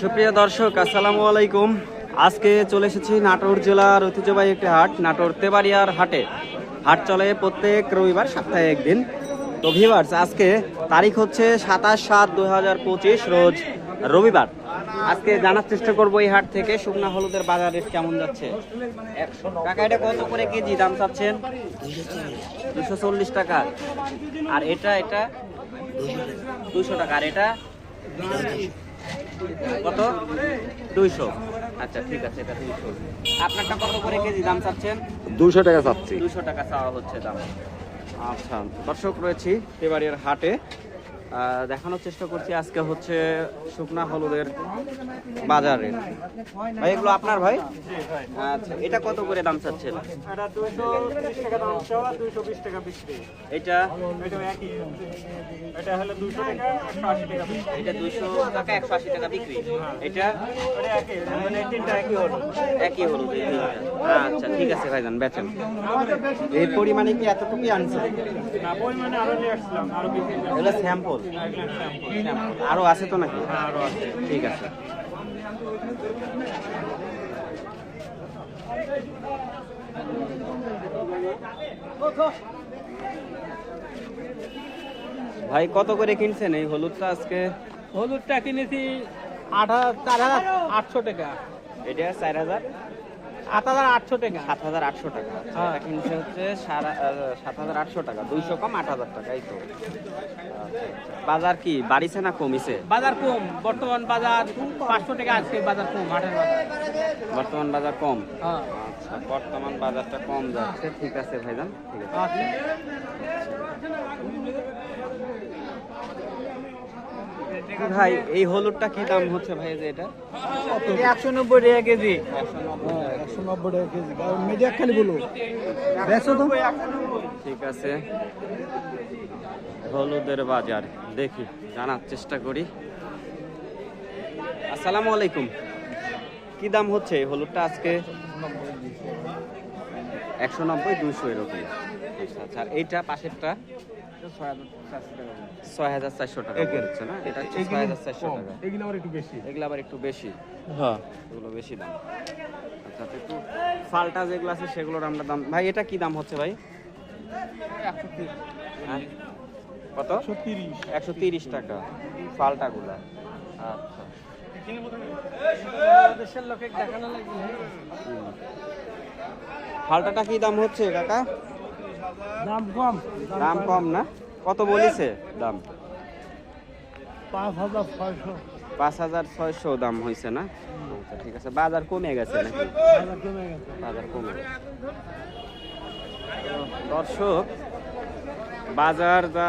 সুপ্রিয় দর্শক, আসসালামু আলাইকুম। আজকে চলে এসেছি নাটোর জেলার ঐতিহ্যবাহী একটি হাট, নাটোর তেবাড়িয়ার হাটে। হাট চলে প্রত্যেক রবিবার, সপ্তাহে একদিন। তো ভিভার্স আজকে তারিখ হচ্ছে সাতাশ সাত পঁচিশ, রোজ রবিবার। আজকে জানার চেষ্টা করব এই হাট থেকে শুকনা হলুদের বাজার রেট কেমন যাচ্ছে। কাকা এটা কত করে কেজি? দাম চাচ্ছেন? দুশো চল্লিশ টাকা। আর এটা এটা? দুশো টাকা। আর এটা? কত? দুইশো। আচ্ছা ঠিক আছে এটা দুইশো। আপনারটা কত করে কেজি দাম চাচ্ছেন? দুশো টাকা চাচ্ছি। দুশো টাকা চাওয়া হচ্ছে দাম। আচ্ছা দর্শক রয়েছি এবারের হাটে। দেখানোর চেষ্টা করছি আজকে হচ্ছে শুকনা হলুদের বাজারে ভাই এগুলো আপনার ভাই? আচ্ছা এটা কত করে দাম চাচ্ছেন? এটা এটা? এটা হলো দুইশো টাকা টাকা বিক্রি। এটা দুইশো টাকা একশো আশি টাকা বিক্রি। এটা? একই হলুদ। আচ্ছা ঠিক আছে ভাইজান বেচেন। এই পরিমাণে কি এতটুকুই আনছে এগুলো স্যাম্পল। আরও আছে তো নাকি? ঠিক আছে। ভাই কত করে কিনছেন এই হলুদটা আজকে? হলুদটা কিনেছি আট হাজার চার হাজার আটশো টাকা। এটা চার হাজার? আট হাজার আটশো টাকা। সাত হাজার আটশো টাকা। হ্যাঁ। এটা কিনছে হচ্ছে সারা সাত হাজার আটশো টাকা। দুইশো কম আট হাজার টাকা এই তো। আচ্ছা, আচ্ছা। বাজার কি বাড়িছে না কমিছে? বাজার কম। বর্তমান বাজার পাঁচশো টাকা আছে বাজার কম হাটের বাজার। বর্তমান বাজার কম? হ্যাঁ। আচ্ছা বর্তমান বাজারটা কম যাচ্ছে। ঠিক আছে ভাইজান ঠিক আছে। আচ্ছা। ভাই এই হলুদটা কি দাম হচ্ছে ভাই যে এটা? একশো নব্বই টাকা কেজি। একশো নব্বই। টাকা কেজি। মিডিয়া খালি বলো। ঠিক আছে। হলুদের বাজার দেখি জানার চেষ্টা করি। আসসালামু আলাইকুম। কি দাম হচ্ছে এই হলুদটা আজকে? একশো নব্বই দুইশো এরকম। আচ্ছা আচ্ছা এইটা পাশেরটা? ছয় হাজার চারশো টাকা। না? এটা হচ্ছে ছয় হাজার চারশো টাকা। এগুলো একটু বেশি। এগুলো আবার একটু বেশি। হ্যাঁ। এগুলো বেশি দাম। আচ্ছা একটু ফালটা যেগুলো আছে সেগুলোর আমরা দাম ভাই এটা কি দাম হচ্ছে ভাই? হ্যাঁ? কত? একশো তিরিশ। টাকা। ফালটাগুলা। আচ্ছা। ফালটাটা কি দাম হচ্ছে কাকা? দাম কম। দাম কম না? কত বলেছে দাম? পাঁচ হাজার ছয়শো। পাঁচ হাজার ছয়শো দাম হয়েছে না? আচ্ছা ঠিক আছে। বাজার কমে গেছে নাকি? বাজার কমে গেছে। দর্শক বাজার যা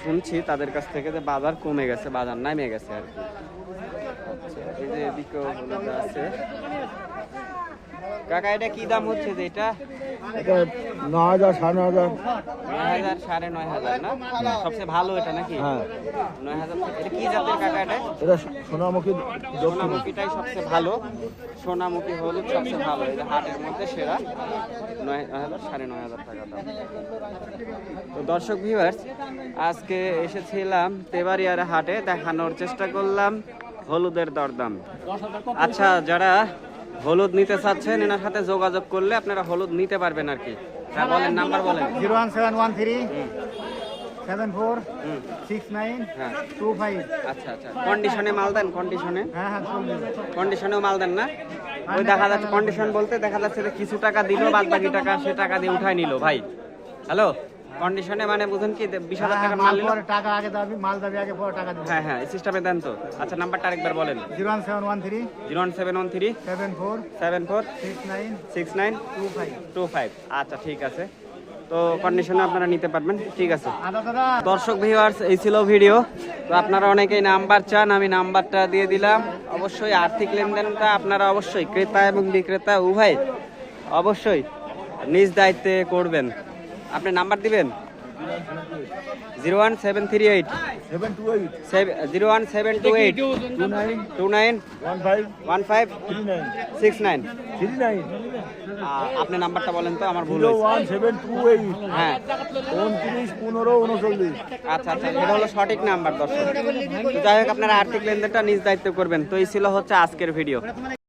শুনছি তাদের কাছ থেকে যে বাজার কমে গেছে বাজার নামে গেছে আর কি। আচ্ছা এই যে এদিকেও আছে। কাকা এটা কি দাম হচ্ছে যে এটা? এটা হাজার সাড়ে ন হাজার। নয় হাজার সাড়ে নয় হাজার না? সবচেয়ে ভালো এটা নাকি? হ্যাঁ। নয় হাজার এটা কি জাতের কাকা এটা? এটা সোনামুখী সোনামুখীটাই সবচেয়ে ভালো। সোনামুখী হলুদ সবচেয়ে ভালো। এই যে হাটের মধ্যে সেরা। নয় নয় হাজার সাড়ে নয় হাজার টাকা দাম। তো দর্শক ভিউয়ার্স আজকে এসেছিলাম তেবারিয়ার হাটে দেখানোর চেষ্টা করলাম হলুদের দরদাম। আচ্ছা যারা হলুদ নিতে চাচ্ছেন এনার সাথে যোগাযোগ করলে আপনারা হলুদ নিতে পারবেন আর কি। হ্যাঁ বলেন নাম্বার বলেন। Zero one seven one three seven four six nine হ্যাঁ। Two five. আচ্ছা আচ্ছা। কন্ডিশনে মাল দেন কন্ডিশনে? হ্যাঁ হ্যাঁ কন্ডিশনেও মাল দেন না? ওই দেখা যাচ্ছে কন্ডিশন বলতে দেখা যাচ্ছে যে কিছু টাকা দিল বাদ বাকি টাকা সে টাকা দিয়ে উঠাই নিল ভাই। হ্যালো? কন্ডিশনে মানে বুঝেন কি বিশ হাজার টাকার মাল নিল। টাকা আগে দাবি মাল দাবি আগে পরে টাকা দিবে। হ্যাঁ হ্যাঁ এই সিস্টেমে দেন তো। আচ্ছা নাম্বারটা আরেকবার বলেন। Zero one seven one three zero one seven one three seven four seven four six nine six nine two five. Two five. আচ্ছা ঠিক আছে। তো কন্ডিশনে আপনারা নিতে পারবেন। ঠিক আছে। দর্শক ভিউয়ার্স এই ছিল ভিডিও তো আপনারা অনেকেই নাম্বার চান আমি নাম্বারটা দিয়ে দিলাম। অবশ্যই আর্থিক লেনদেনটা আপনারা অবশ্যই ক্রেতা এবং বিক্রেতা উভয় অবশ্যই নিজ দায়িত্বে করবেন। আপনি নাম্বার দিবেন? Zero one seven three eight. Zero one seven two eight. Two nine. One five. Six nine. আপনি নাম্বারটা বলেন তো আমার ভুল ওয়ান সেভেন টু এইট। হ্যাঁ। উনত্রিশ পনেরো উনচল্লিশ। আচ্ছা আচ্ছা এটা হলো সঠিক নাম্বার দর্শক। যাই হোক আপনারা আর্থিক লেনদেনটা নিজ দায়িত্ব করবেন। তো এই ছিল হচ্ছে আজকের ভিডিও।